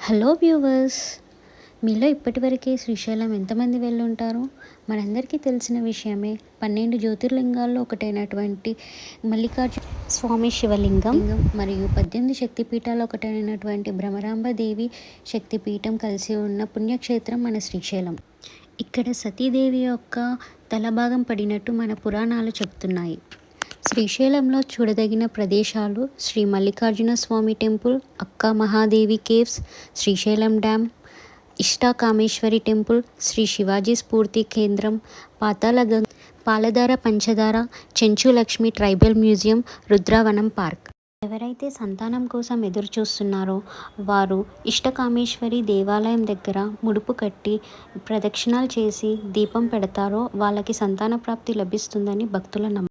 Hello viewers మీలో ఇప్పటివరకే శ్రీశైలం ఎంతమంది వెళ్ళుంటారు? మనందరికీ తెలిసిన విషయమే పన్నెండు జ్యోతిర్లింగాల్లో ఒకటైనటువంటి మల్లికార్జున స్వామి శివలింగం మరియు పద్దెనిమిది శక్తిపీఠాలు ఒకటైనటువంటి భ్రమరాంబదేవి శక్తిపీఠం కలిసి ఉన్న పుణ్యక్షేత్రం మన శ్రీశైలం. ఇక్కడ సతీదేవి యొక్క తలభాగం పడినట్టు మన పురాణాలు చెప్తున్నాయి. శ్రీశైలంలో చూడదగిన ప్రదేశాలు Shri Mallikarjuna Swamy temple Akka Mahadevi caves Srisailam dam Ishtakameshwari temple Sri Shivaji Spoorthi Kendram Pathalaganga Paladhara Panchadhara Chenchulakshmi tribal museum Rudravanam park. ఎవరైతే సంతానం కోసం ఎదురు చూస్తున్నారో వారు ఇష్టకామేశ్వరి దేవాలయం దగ్గర ముడుపు కట్టి ప్రదక్షిణాలు చేసి దీపం పెడతారో వాళ్ళకి సంతాన ప్రాప్తి లభిస్తుందని భక్తుల నమ్మకం